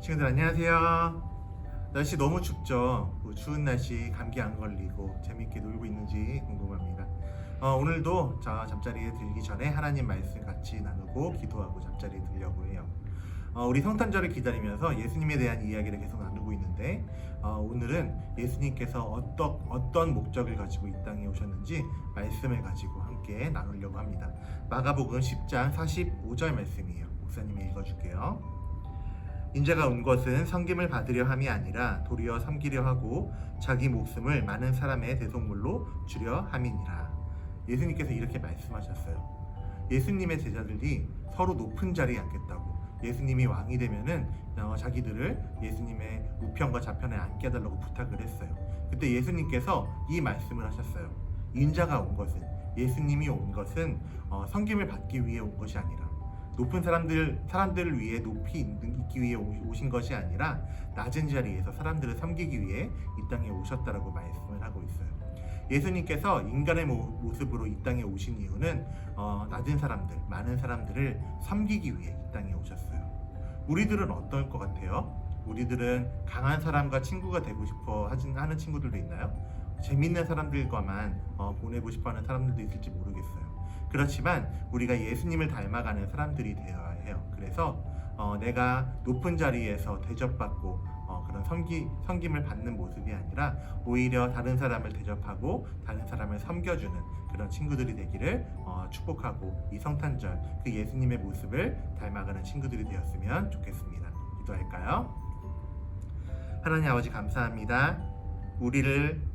친구들 안녕하세요. 날씨 너무 춥죠. 뭐 추운 날씨 감기 안 걸리고 재밌게 놀고 있는지 궁금합니다. 어, 오늘도 자 잠자리에 들기 전에 하나님 말씀 같이 나누고 기도하고 잠자리에 들려고 해요. 어, 우리 성탄절을 기다리면서 예수님에 대한 이야기를 계속 나누고 있는데 어, 오늘은 예수님께서 어떤 어떤 목적을 가지고 이 땅에 오셨는지 말씀을 가지고 함께 나누려고 합니다. 마가복음 10장 45절 말씀이에요. 목사님이 읽어줄게요. 인자가 온 것은 섬김을 받으려 함이 아니라 도리어 섬기려 하고 자기 목숨을 많은 사람의 대속물로 주려 함이니라. 예수님께서 이렇게 말씀하셨어요. 예수님의 제자들이 서로 높은 자리에 앉겠다고. 예수님이 왕이 되면은 어, 자기들을 예수님의 우편과 좌편에 앉게 해달라고 부탁을 했어요. 그때 예수님께서 이 말씀을 하셨어요. 인자가 온 것은 예수님이 온 것은 어, 섬김을 받기 위해 온 것이 아니라 높은 사람들 사람들을 위해 높이 있기 위해 오- 오신 것이 아니라 낮은 자리에서 사람들을 섬기기 위해 이 땅에 오셨다라고 말씀을 하고 있어요. 예수님께서 인간의 모, 모습으로 이 땅에 오신 이유는 어, 낮은 사람들, 많은 사람들을 섬기기 위해 이 땅에 오셨어요. 우리들은 어떨 것 같아요? 우리들은 강한 사람과 친구가 되고 싶어 하는 친구들도 있나요? 재밌는 사람들과만 어, 보내고 싶어하는 사람들도 있을지 모르겠어요. 그렇지만 우리가 예수님을 닮아가는 사람들이 되어야 해요. 그래서 어, 내가 높은 자리에서 대접받고 어, 그런 섬기, 섬김을 받는 모습이 아니라 오히려 다른 사람을 대접하고 다른 사람을 섬겨주는 그런 친구들이 되기를 어, 축복하고 이 성탄절 그 예수님의 모습을 닮아가는 친구들이 되었으면 좋겠습니다. 기도할까요? 하나님 아버지 감사합니다. 우리를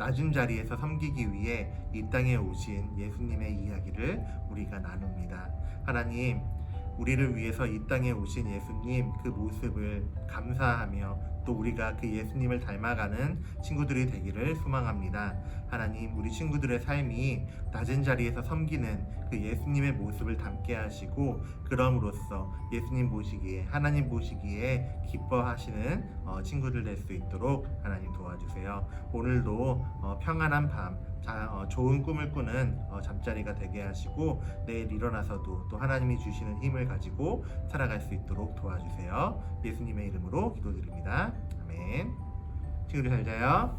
낮은 자리에서 섬기기 위해 이 땅에 오신 예수님의 이야기를 우리가 나눕니다. 하나님, 우리를 위해서 이 땅에 오신 예수님 그 모습을 감사하며 또 우리가 그 예수님을 닮아가는 친구들이 되기를 소망합니다. 하나님, 우리 친구들의 삶이 낮은 자리에서 섬기는 그 예수님의 모습을 담게 하시고 그럼으로써 예수님 보시기에 하나님 보시기에 기뻐하시는 어, 친구들 될 수 있도록 하나님 도와주세요. 오늘도 어, 평안한 밤, 자, 어, 좋은 꿈을 꾸는 어, 잠자리가 되게 하시고 내일 일어나서도 또 하나님이 주시는 힘을 가지고 살아갈 수 있도록 도와주세요. 예수님의 이름으로 기도드립니다. 아멘. 친구들 잘 자요.